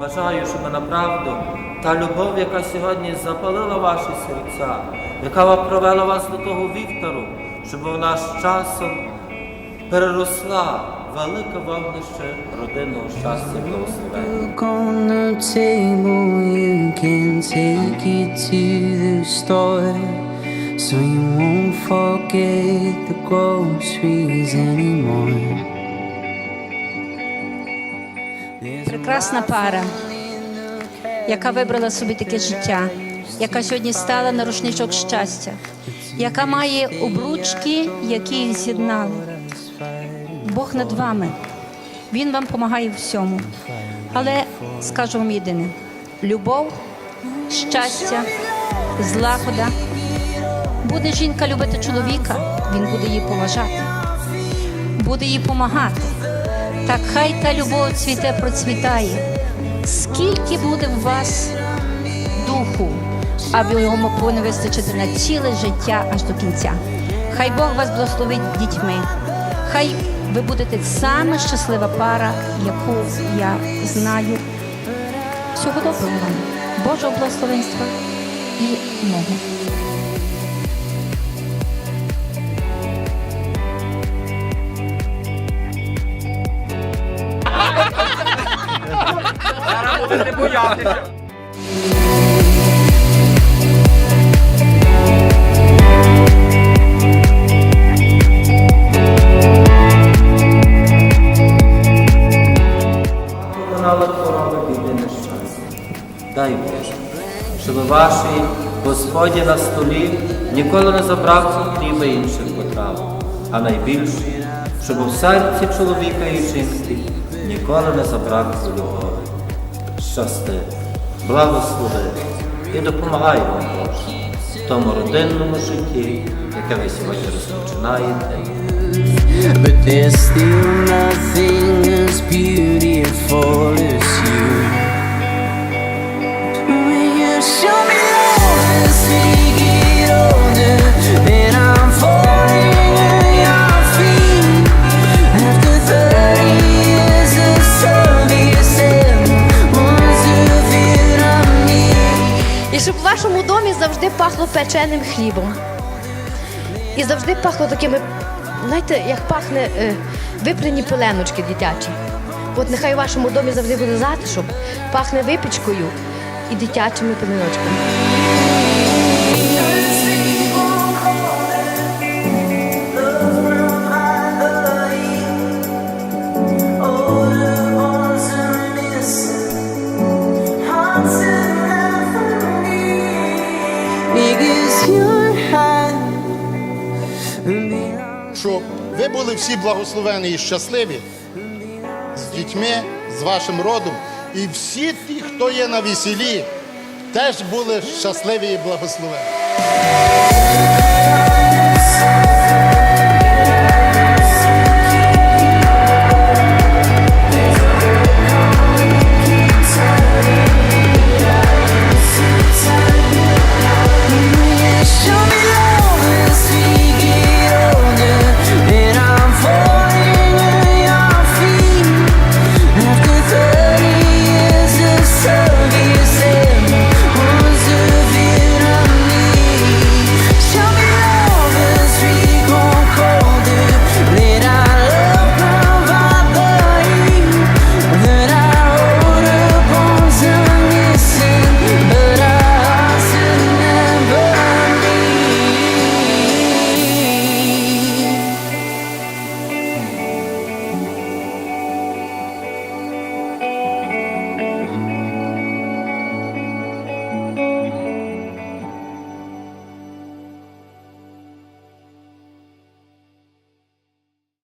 Бажаю, щоб направду та любов, яка сьогодні запалила ваші серця, яка провела вас до того віктору, щоб вона з часом переросла велике вогнище родинного щастя благословення. So you won't forget the groceries anymore. Прекрасна пара, яка вибрала собі таке життя, яка сьогодні стала на рушничок щастя, яка має обручки, які їх з'єднали. Бог над вами. Він вам допомагає всьому. Але скажу вам єдине: любов, щастя, злагода. Буде жінка любити чоловіка, він буде її поважати, буде їй допомагати. Так хай та любов цвіте, процвітає. Скільки буде в вас духу, аби його повинно вистачити на ціле життя аж до кінця. Хай Бог вас благословить дітьми. Хай ви будете саме щаслива пара, яку я знаю. Всього доброго вам, Божого благословенства і мого. Поконала хвороби біди нещастя. Дай Боже, щоб вашій Господі на столі ніколи не забрав хліба інших потрав, а найбільше, щоб у серці чоловіка і жінки ніколи не забрав любові. Щасти, благослови і допомагай вам Боже в тому родинному житті, яке ви сьогодні розпочинаєте. Щоб в вашому домі завжди пахло печеним хлібом. І завжди пахло такими, знаєте, як пахне е, випрені пеленочки дитячі. От нехай у вашому домі завжди буде затишок, пахне випічкою і дитячими пеленочками. Ви були всі благословені і щасливі з дітьми, з вашим родом. І всі ті, хто є на весілі, теж були щасливі і благословені.